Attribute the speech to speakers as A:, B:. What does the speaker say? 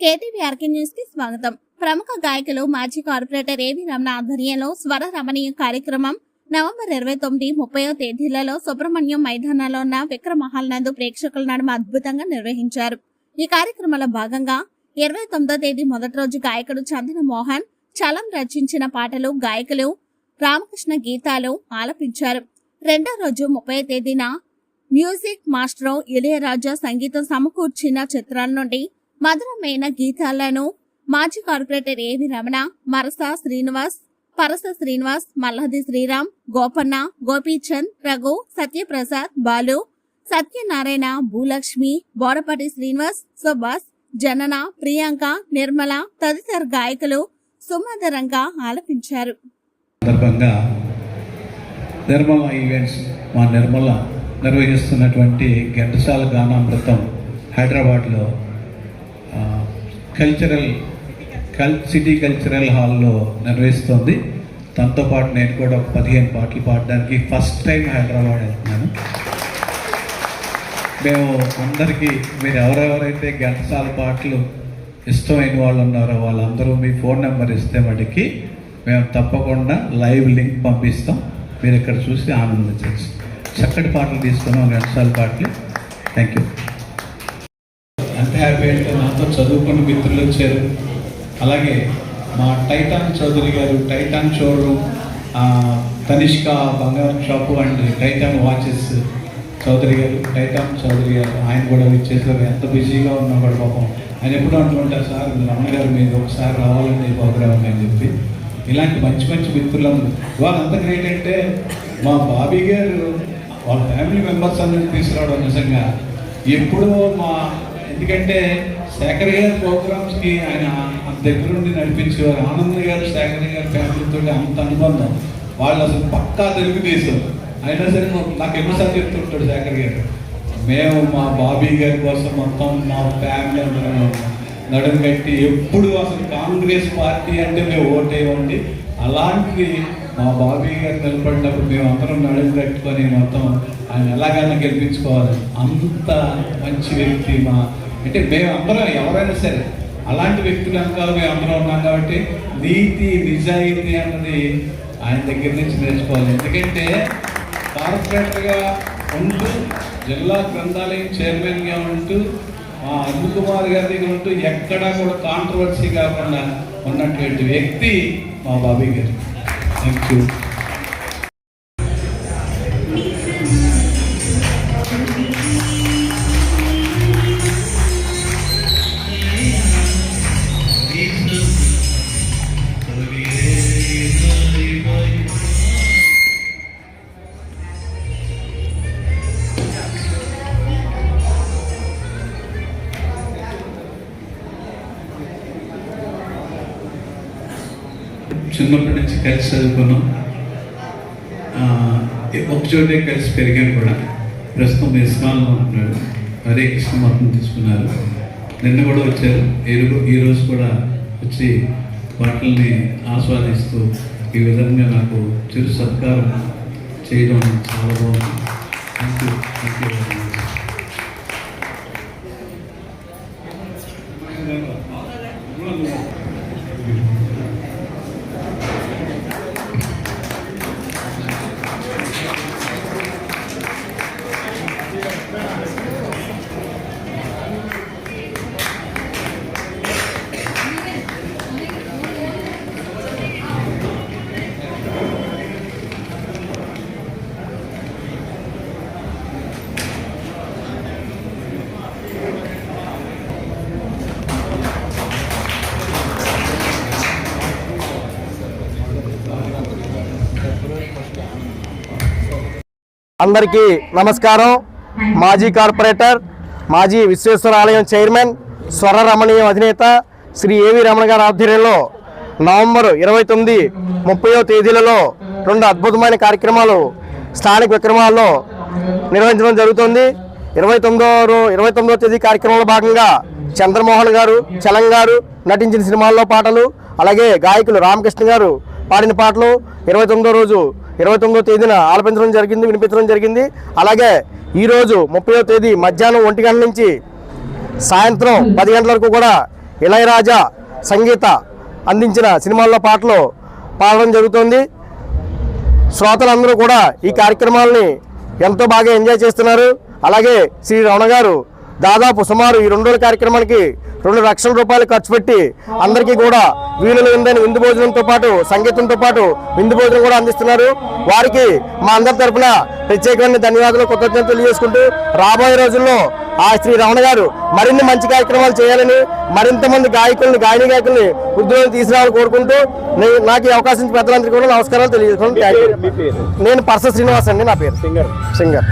A: కేటీవీఆర్కే న్యూస్కి స్వాగతం. ప్రముఖ గాయకులు మాజీ కార్పొరేటర్ ఏవి రమణ ఆధ్వర్యంలో స్వర రమణీయ కార్యక్రమం నవంబర్ ఇరవై తొమ్మిది ముప్పయో తేదీలలో సుబ్రహ్మణ్యం మైదానంలో ఉన్న విక్రమహల్ నందు ప్రేక్షకుల నడుమ అద్భుతంగా నిర్వహించారు. ఈ కార్యక్రమంలో భాగంగా ఇరవై తొమ్మిదో తేదీ మొదటి రోజు గాయకుడు చందన మోహన్ చలం రచించిన పాటలు గాయకులు రామకృష్ణ గీతాలు ఆలపించారు. రెండో రోజు ముప్పై తేదీన మ్యూజిక్ మాస్టర్ ఇళయరాజా సంగీతం సమకూర్చిన చిత్రాల నుండి మధురమైన గీతాలను మాజీ కార్పొరేటర్ ఏవి రమణ మరసా శ్రీనివాస్ పరస శ్రీనివాస్ మల్లహది శ్రీరామ్ గోపన్న గోపీచంద్ రఘు సత్యప్రసాద్ బాలు సత్యనారాయణ భూలక్ష్మి బోరపాటి శ్రీనివాస్ సుభాష్ జనన ప్రియాంక నిర్మల తదితర గాయకులు సుమధురంగా ఆలపించారు.
B: సందర్భంగా నిర్మల ఈవెంట్స్ మా నిర్మల నిర్వహిస్తున్నటువంటి ఘంటసాల గానామృతం హైదరాబాద్లో కల్చరల్ కల్ సిటీ కల్చరల్ హాల్లో నిర్వహిస్తుంది. తనతో పాటు నేను కూడా ఒక పదిహేను పాటలు పాడడానికి ఫస్ట్ టైం హైదరాబాద్ వెళ్తున్నాను. మేము అందరికీ మీరు ఎవరెవరైతే ఘంటసాల పాటలు ఇష్టమైన వాళ్ళు ఉన్నారో వాళ్ళందరూ మీ ఫోన్ నెంబర్ ఇస్తే వాటికి మేము తప్పకుండా లైవ్ లింక్ పంపిస్తాం. మీరు ఇక్కడ చూసి ఆనందించవచ్చు. చక్కటి పాటలు తీసుకున్నాం ఘంటసాల పాటలు. థ్యాంక్ యూ ఎంత హ్యాపీ అంటే నాతో చదువుకున్న మిత్రులు వచ్చారు. అలాగే మా టైటాన్ చౌదరి గారు టైటాన్ షోరూమ్ తనిష్క బంగారం shop and Titan watches Chowdary garu Titan Chowdary గారు ఆయన కూడా ఇచ్చేసారు ఎంత బిజీగా ఉన్నా కూడా పాపం ఆయన ఎప్పుడు అంటుంటారు సార్ రమణ మీరు ఒకసారి రావాలని ప్రోగ్రామ్ అని చెప్పి. ఇలాంటి మంచి మంచి మిత్రులందరూ వాళ్ళంతా గ్రేట్ అంటే మా బాబీ గారు వాళ్ళ ఫ్యామిలీ మెంబర్స్ అందరినీ తీసుకురావడం నిజంగా ఎప్పుడూ మా ఎందుకంటే శేఖర్ గారి ప్రోగ్రామ్స్కి ఆయన అంత దగ్గర నుండి నడిపించేవారు ఆనంద్ గారు శేఖర్ గారి ఫ్యామిలీతో అంత అనుబంధం. వాళ్ళు అసలు పక్కా తెలుగుదేశం. అయినా సరే నాకు ఎన్నోసార్లు చెప్తుంటాడు శేఖర్ గారు. మేము మా బాబీ గారి కోసం మొత్తం మా ఫ్యామిలీ అందరం నడుము కట్టి ఎప్పుడు అసలు కాంగ్రెస్ పార్టీ అంటే మేము ఓటేయండి అలాంటి మా బాబీ గారు నిలబడినప్పుడు మేము అందరం నడుము కట్టుకొని మొత్తం ఆయన ఎలాగైనా గెలిపించుకోవాలి. అంత మంచి వ్యక్తి మా అంటే మేము అందరం ఎవరైనా సరే అలాంటి వ్యక్తులు అంతా మేము అందరం ఉన్నాం కాబట్టి నీతి నిజాయితీ అన్నది ఆయన దగ్గర నుంచి నేర్చుకోవాలి. ఎందుకంటే కార్పొరేటర్గా ఉంటూ జిల్లా గ్రంథాలయం చైర్మన్గా ఉంటూ మా అరుణ్ కుమార్ గారి దగ్గర ఉంటూ ఎక్కడా కూడా కాంట్రవర్సీ కాకుండా ఉన్నటువంటి వ్యక్తి మా బాబీ గారు. థ్యాంక్ యూ చిన్నప్పటి నుంచి కలిసి చదువుకున్నాం. ఒకచోటే కలిసి పెరిగాను కూడా. ప్రస్తుతం ఇస్కాన్లో ఉంటున్నాడు హరే కృష్ణ మతం తీసుకున్నారు. నిన్న కూడా వచ్చారు. ఈరోజు ఈ రోజు కూడా వచ్చి వాటిని ఆస్వాదిస్తూ ఈ విధంగా నాకు చిరు సత్కారం చేయడం చాలా బాగుంది. Thank you thank you very much
C: అందరికీ నమస్కారం. మాజీ కార్పొరేటర్ మాజీ విశ్వేశ్వర ఆలయం చైర్మన్ స్వర రమణీయం అధినేత శ్రీ ఏవి రమణ గారి ఆధ్వర్యంలో నవంబర్ ఇరవై తొమ్మిది ముప్పయో తేదీలలో రెండు అద్భుతమైన కార్యక్రమాలు స్థానిక విక్రమాల్లో నిర్వహించడం జరుగుతుంది. ఇరవై తొమ్మిదో ఇరవై తొమ్మిదో తేదీ కార్యక్రమంలో భాగంగా చంద్రమోహన్ గారు చలం గారు నటించిన సినిమాల్లో పాటలు అలాగే గాయకులు రామకృష్ణ గారు పాడిన పాటలు ఇరవై తొమ్మిదో రోజు ఇరవై తొమ్మిదో తేదీన ఆలపించడం జరిగింది వినిపించడం జరిగింది. అలాగే ఈరోజు ముప్పయో తేదీ మధ్యాహ్నం ఒంటి గంటల నుంచి సాయంత్రం పది గంటల వరకు కూడా ఇళయరాజా సంగీత అందించిన సినిమాల్లో పాటలు పాడడం జరుగుతుంది. శ్రోతలందరూ కూడా ఈ కార్యక్రమాలని ఎంతో బాగా ఎంజాయ్ చేస్తున్నారు. అలాగే శ్రీ రమణ గారు దాదాపు సుమారు ఈ రెండు రోజుల కార్యక్రమానికి రెండు లక్షల రూపాయలు ఖర్చు పెట్టి అందరికీ కూడా వీలులు ఉందని విందు భోజనంతో పాటు సంగీతంతో పాటు విందు భోజనం కూడా అందిస్తున్నారు. వారికి మా అందరి తరపున ప్రత్యేకమైన ధన్యవాదాలు కృతజ్ఞతలు తెలియజేసుకుంటూ రాబోయే రోజుల్లో ఆ శ్రీ రమణ గారు మరిన్ని మంచి కార్యక్రమాలు చేయాలని మరింత మంది గాయకుల్ని గాయని గాయకుల్ని వృద్ధులను తీసుకురావాలని కోరుకుంటూ నాకు ఈ అవకాశం పెద్దలందరికీ కూడా నమస్కారాలు యూ నేను పర్స శ్రీనివాస్ అండి నా పేరు. సింగర్. సింగర్.